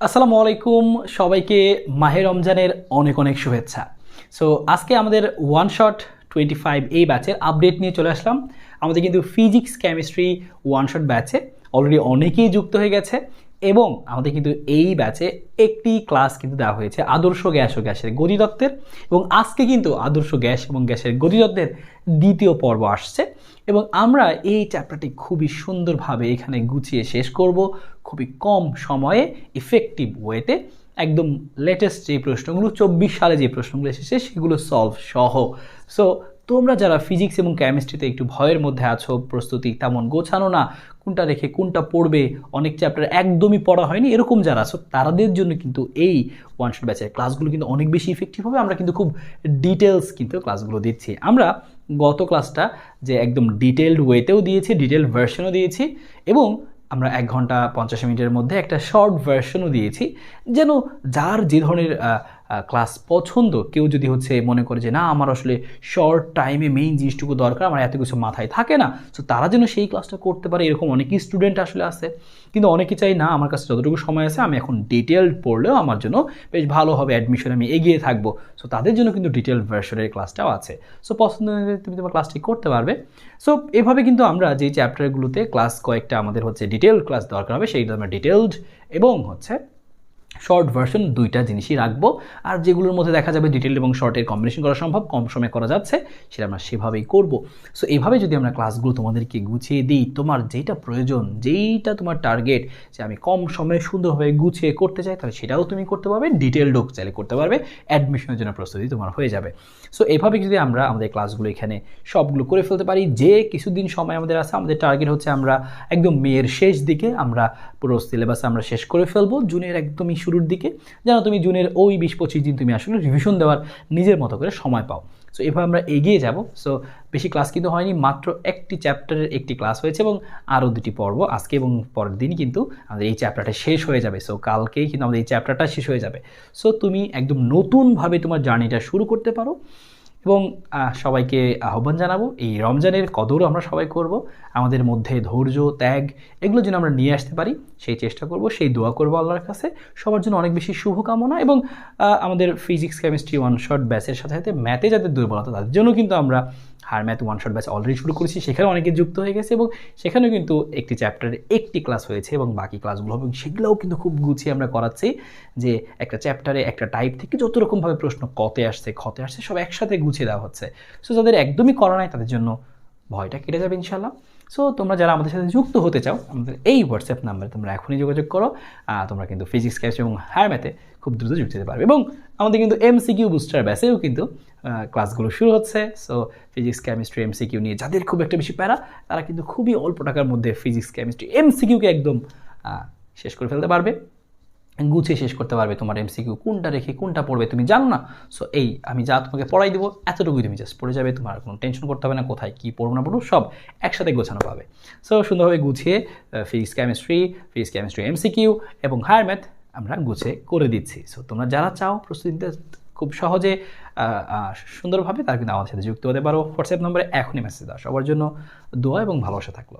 আসসালামু আলাইকুম সবাইকে মাহে রমজানের অনেক অনেক শুভেচ্ছা। সো আজকে আমাদের ওয়ান শট টোয়েন্টি ফাইভ এই ব্যাচের আপডেট নিয়ে চলে আসলাম। আমাদের কিন্তু ফিজিক্স কেমিস্ট্রি ওয়ান শট ব্যাচে অলরেডি অনেকেই যুক্ত হয়ে গেছে এবং আমাদের কিন্তু এই ব্যাচে একটি ক্লাস কিন্তু দেওয়া হয়েছে আদর্শ গ্যাস ও গ্যাসের গতিতত্ত্বের এবং আজকে কিন্তু আদর্শ গ্যাস এবং গ্যাসের গতিতত্ত্বের দ্বিতীয় পর্ব আসছে এবং আমরা এই চ্যাপ্টারটি খুবই সুন্দরভাবে এখানে গুছিয়ে শেষ করব। খুবই কম সময়ে ইফেক্টিভ ওয়েতে একদম লেটেস্ট যে প্রশ্নগুলো, চব্বিশ সালে যে প্রশ্নগুলো এসেছে, সেগুলো সলভ সহ। সো তোমরা যারা ফিজিক্স এবং কেমিস্ট্রিতে একটু ভয়ের মধ্যে আছো, প্রস্তুতি তেমন গোছানো না, কোনটা রেখে কোনটা পড়বে, অনেক চ্যাপ্টার একদমই পড়া হয়নি, এরকম যারা আছো তাদের জন্য কিন্তু এই ওয়ান শট ব্যাচের ক্লাসগুলো কিন্তু অনেক বেশি ইফেক্টিভ হবে। আমরা কিন্তু খুব ডিটেলস কিন্তু ক্লাসগুলো দিচ্ছি। আমরা গত ক্লাসটা যে একদম ডিটেলড ওয়েতেও দিয়েছি ডিটেল ভার্সনও দিয়েছি এবং আমরা এক ঘণ্টা পঞ্চাশ মিনিটের মধ্যে একটা শর্ট ভার্সনও দিয়েছি যেন যার যে ধরনের ক্লাস পছন্দ, কেউ যদি হচ্ছে মনে করে যে, না, আমার আসলে শর্ট টাইমে মেইন জিনিসটুকু দরকার, আমার এত কিছু মাথায় থাকে না। সো তারা যেন সেই ক্লাসটা করতে পারে, এরকম অনেকই স্টুডেন্ট আসলে আছে। কিন্তু অনেকে চাই না, আমার কাছে যতটুকু সময় আছে, আমি এখন ডিটেলড পড়লেও আমার জন্য বেশ ভালো হবে অ্যাডমিশনে আমি এগিয়ে থাকব। সো তাদের জন্য কিন্তু ডিটেল ভার্সনের ক্লাসটাও আছে। সো পছন্দ তুমি তোমার ক্লাসটি করতে পারবে। সো এভাবে কিন্তু আমরা যেই চ্যাপ্টারগুলোতে ক্লাস কয়েকটা আমাদের হচ্ছে ডিটেল ক্লাস দরকার হবে সেইটা আমরা ডিটেলড এবং হচ্ছে শর্ট ভার্সন দুইটা জিনিসই রাখব। আর যেগুলোর মধ্যে দেখা যাবে ডিটেল এবং শর্টের কম্বিনেশন করা সম্ভব, কম সময়ে করা যাচ্ছে, সেটা আমরা সেভাবেই করব। সো এভাবে যদি আমরা ক্লাসগুলো তোমাদেরকে গুছিয়ে দিই, তোমার যেটা প্রয়োজন, যেইটা তোমার টার্গেট যে আমি কম সময়ে সুন্দরভাবে গুছিয়ে করতে চাই, তাহলে সেটাও তুমি করতে পারবে ডিটেল ডোক চাইলে করতে পারবে অ্যাডমিশনের জন্য প্রস্তুতি তোমার হয়ে যাবে। সো এভাবে যদি আমরা আমাদের ক্লাসগুলো এখানে সবগুলো করে ফেলতে পারি, যে কিছুদিন সময় আমাদের আছে, আমাদের টার্গেট হচ্ছে আমরা একদম মেয়ের শেষ দিকে আমরা পুরো সিলেবাস আমরা শেষ করে ফেলব, জুনের একদমই শুরুর দিকে, যেন তুমি জুনের ওই বিশ পঁচিশ দিন তুমি আসলে রিভিশন দেওয়ার নিজের মতো করে সময় পাও। সো এভাবে আমরা এগিয়ে যাব। সো বেশি ক্লাস কিন্তু হয়নি, মাত্র একটি চ্যাপ্টারের একটি ক্লাস হয়েছে এবং আরও দুটি পর্ব আজকে এবং পরের দিন কিন্তু আমাদের এই চ্যাপ্টারটা শেষ হয়ে যাবে। সো কালকেই কিন্তু আমাদের এই চ্যাপ্টারটা শেষ হয়ে যাবে। সো তুমি একদম নতুনভাবে তোমার জার্নিটা শুরু করতে পারো। এবং সবাইকে আহ্বান জানাব, এই রমজানের কদরও আমরা সবাই করব, আমাদের মধ্যে ধৈর্য, ত্যাগ, এগুলো যেন আমরা নিয়ে আসতে পারি, সেই চেষ্টা করব, সেই দোয়া করব আল্লাহর কাছে। সবার জন্য অনেক বেশি শুভকামনা এবং আমাদের ফিজিক্স কেমিস্ট্রি ওয়ান শর্ট ব্যাচের সাথে সাথে ম্যাথে যাদের দুর্বলতা, তাদের জন্য কিন্তু আমরা higher math one shot batch already শুরু করেছি সেখানে অনেকে যুক্ত হয়ে গেছে এবং সেখানেও কিন্তু একটি চ্যাপ্টারে একটি ক্লাস হয়েছে এবং বাকি ক্লাসগুলো হবে সেগুলোও কিন্তু খুব গুছিয়ে আমরা করাচ্ছি যে একটা চ্যাপ্টারে একটা টাইপ থেকে যত রকমভাবে প্রশ্ন কতে আসছে ক্ষতে আসছে, সব একসাথে গুছিয়ে দেওয়া হচ্ছে। সো যাদের একদমই করা নাই তাদের জন্য ভয়টা কেটে যাবে ইনশাল্লাহ সো তোমরা যারা আমাদের সাথে যুক্ত হতে চাও, আমাদের এই হোয়াটসঅ্যাপ নাম্বারে তোমরা এখনই যোগাযোগ করো। তোমরা কিন্তু ফিজিক্স কেমিস্ট্রি এবং হায়ার ম্যাথে খুব দ্রুত যুক্ত হতে পারবে। এবং আমাদের কিন্তু এমসিকিউ বুস্টার ব্যাসেও কিন্তু ক্লাসগুলো শুরু হচ্ছে। সো ফিজিক্স কেমিস্ট্রি এমসিকিউ নিয়ে যাদের খুব একটা বেশি প্যারা, তারা কিন্তু খুবই অল্প টাকার মধ্যে ফিজিক্স কেমিস্ট্রি এমসিকিউকে একদম শেষ করে ফেলতে পারবে। গুছিয়ে শেষ করতে পারবে তোমার এমসিকিউ কোনটা রেখে কোনটা পড়বে তুমি জানো না? সো এই আমি যা তোমাকে পড়াই দেবো, এতটুকুই তুমি জাস্ট পড়ে যাবে, তোমার কোনো টেনশন করতে হবে না, কোথায় কী পড়ব না পড়ব, সব একসাথে গোছানো পাবে। সো সুন্দরভাবে গুছিয়ে physics chemistry physics chemistry MCQ এবং হায়ার ম্যাথ আমরা গুছিয়ে করে দিচ্ছি। সো তোমরা যারা চাও প্রস্তুতিতে খুব সহজে সুন্দরভাবে তারা কিন্তু আমাদের সাথে যুক্ত হতে পারো। হোয়াটসঅ্যাপ নম্বরে এখনই মেসেজ দাও। সবার জন্য দোয়া এবং ভালোবাসা থাকল।